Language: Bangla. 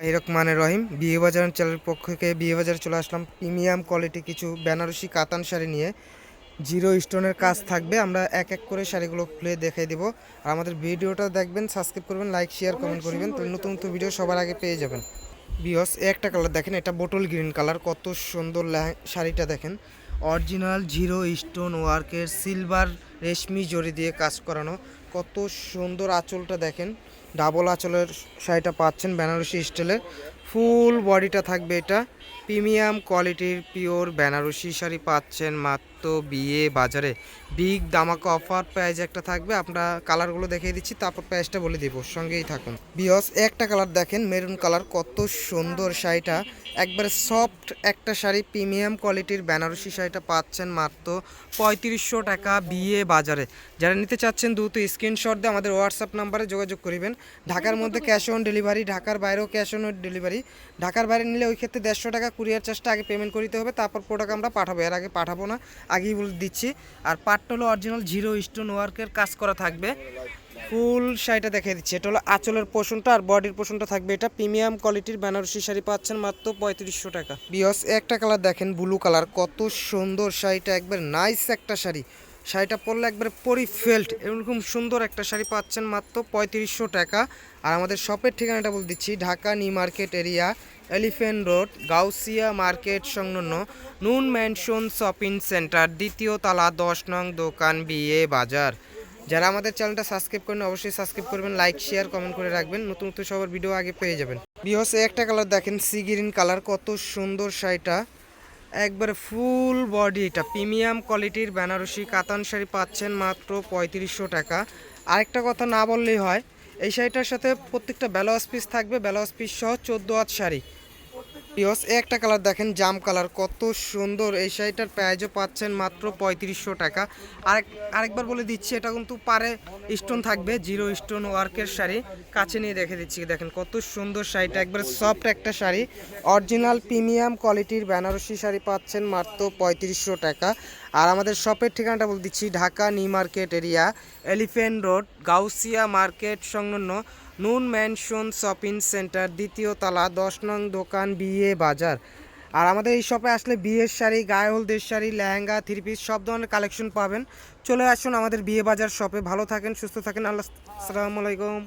রহমানের রহিম। বিয়ে বাজার চ্যানেলের পক্ষ থেকে বিয়ে বাজারে চলে আসলাম। প্রিমিয়াম কোয়ালিটি কিছু বেনারসি কাতান শাড়ি নিয়ে। জিরো স্টোনের কাজ থাকবে। আমরা এক এক করে শাড়িগুলো খুলে দেখাই দেবো। আর আমাদের ভিডিওটা দেখবেন, সাবস্ক্রাইব করবেন, লাইক, শেয়ার, কমেন্ট করবেন। তো নতুন নতুন ভিডিও সবার আগে পেয়ে যাবেন। বিয়স, একটা কালার দেখেন, এটা বোটল গ্রিন কালার। কত সুন্দর শাড়িটা দেখেন। অরিজিনাল জিরো স্টোন ওয়ার্কের সিলভার রেশমি জড়ি দিয়ে কাজ করানো। কত সুন্দর আঁচলটা দেখেন। ডাবল আঁচলের শাড়িটা পাচ্ছেন বেনারসি স্টাইলের। ফুল বডিটা থাকবে এটা। প্রিমিয়াম কোয়ালিটির পিওর বেনারসি শাড়ি পাচ্ছেন মাত্র বিয়ে বাজারে। বিগ দামাকা অফার প্রাইজ একটা থাকবে, আমরা কালারগুলো দেখিয়ে দিচ্ছি, তারপর প্রাইসটা বলে দিব সঙ্গেই থাকুন। বিয়স, একটা কালার দেখেন, মেরুন কালার, কত সুন্দর শাড়িটা। একবারে সফট একটা শাড়ি, প্রিমিয়াম কোয়ালিটির বেনারসি শাড়িটা পাচ্ছেন মাত্র পঁয়ত্রিশশো টাকা বিয়ে বাজারে। যারা নিতে চাচ্ছেন, দ্রুত স্ক্রিনশট দিয়ে আমাদের হোয়াটসঅ্যাপ নাম্বারে যোগাযোগ করিবেন। ঢাকার মধ্যে ক্যাশ অন ডেলিভারি, ঢাকার বাইরেও ক্যাশ অন ডেলিভারি। ঢাকার বাইরে নিলে ওই ক্ষেত্রে দেড়শো টাকা, কুরিয়ার চার্জটা আগে পেমেন্ট করতে হবে, তারপর প্রোডাক্ট আমরা পাঠাবো। এর আগে পাঠাবো না, আগেই বলে দিচ্ছি। আর পাটটা হলো অরিজিনাল জিরো স্টোন ওয়ার্কের কাজ করা থাকবে। ফুল শাড়িটা দেখিয়ে দিচ্ছি। এটা হলো আঁচলের পোষণটা আর বডির পোষণটা থাকবে এটা। প্রিমিয়াম কোয়ালিটির বেনারসি শাড়ি পাচ্ছেন মাত্র পঁয়ত্রিশশো টাকা। বিয়স একটা কালার দেখেন ব্লু কালার কত সুন্দর শাড়িটা, একবার নাইস একটা শাড়ি। শাড়িটা পরলে একবারে পরিফেল্ট এরকম সুন্দর একটা শাড়ি পাচ্ছেন মাত্র পঁয়ত্রিশশো টাকা। আর আমাদের শপের ঠিকানাটা বলে দিচ্ছি, Dhaka new market area elephant road, Gausia market সংলগ্ন নুন ম্যানশন শপিং সেন্টার, দ্বিতীয় তালা দশ নং দোকান বিয়ে বাজার। যারা আমাদের চ্যানেলটা সাবস্ক্রাইব করেন অবশ্যই সাবস্ক্রাইব করবেন, লাইক শেয়ার কমেন্ট করে রাখবেন। নতুন নতুন সবার ভিডিও আগে পেয়ে যাবেন। বিহসে, একটা কালার দেখেন সি গ্রিন কালার কত সুন্দর শাড়িটা। একবারে ফুল বডি এটা। প্রিমিয়াম কোয়ালিটির বেনারসি কাতান শাড়ি পাচ্ছেন মাত্র পঁয়ত্রিশশো টাকা। আরেকটা কথা না বললেই হয়, এই শাড়িটার সাথে প্রত্যেকটা ব্যালোয়াস পিস থাকবে ব্যালোয়াস পিস সহ চোদ্দ হাত শাড়ি। পিওস একটা কালার দেখেন, জাম কালার কত সুন্দর। এই শাড়িটার প্রাইজও পাচ্ছেন মাত্র পঁয়ত্রিশশো টাকা। আরেক, আরেকবার বলে দিচ্ছি, এটা কিন্তু পারে স্টোন থাকবে জিরো স্টোন ওয়ার্কের শাড়ি। কাছে নিয়ে দেখে দিচ্ছি, দেখেন কত সুন্দর শাড়িটা, একবার সফট একটা শাড়ি। অরিজিনাল প্রিমিয়াম কোয়ালিটির বেনারসি শাড়ি পাচ্ছেন মাত্র পঁয়ত্রিশশো টাকা। আর আমাদের শপের ঠিকানাটা বলে দিচ্ছি, Dhaka new market area, elephant road, Gausia market সংলগ্ন নুন ম্যানশন শপিং সেন্টার, দ্বিতীয় তলা, দশ নং দোকান বিয়ে বাজার। আর আমাদের এই শপে আসলে বিয়ের শাড়ি, গায়ে হলদের শাড়ি, লেহেঙ্গা থ্রি পিস সব ধরনের কালেকশন পাবেন। চলে আসুন আমাদের বিয়ে বাজার শপে। ভালো থাকেন, সুস্থ থাকেন। আল্লাহ আসসালামু আলাইকুম।